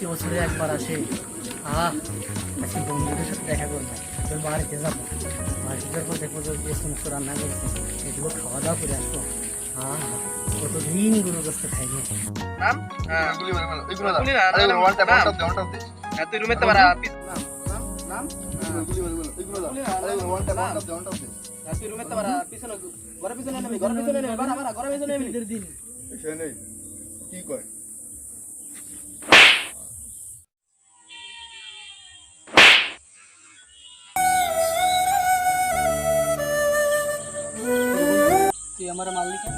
প্রতি বছরে একবার আসে? আহ আজকে বন্ধুদের সাথে দেখা করব। তোর বাড়িতে যাব। বাড়িতে যাব দেখব যে যে সমস্ত রান্না করছে এগুলো খাওয়া দাওয়া করে আসব। কতদিনগুলো করতে খাইনি কি কয়? আমার মারলি কেন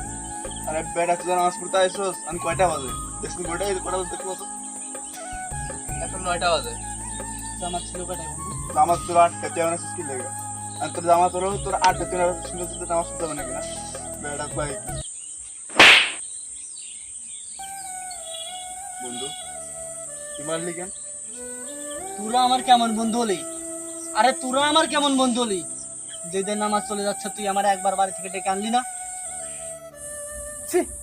আরে বেটা তুই নামাজ পড়তে আইছস আমি কয়টা বাজে? দেখছি কয়টা কয়টা বাজে দেখি কত এখন নয়টা বাজে। আমার ছিল বন্ধু? নামাজ তোর আটটা তুই আমার স্কিল লাগে? আর তোর জামা তোর তোর আটটা তুই সুন্দর সুন্দর নামাজ পড়তে হবে নাকি না? বেটা ভাই বন্ধু তুই মারলি কেন? তোরা আমার কেমন বন্ধু হলি? আরে তোরা আমার কেমন বন্ধু হলি? যেদিন নামাজ চলে যাচ্ছে তুই আমার একবার বাড়ি থেকে ডেকে আনলি না? @웃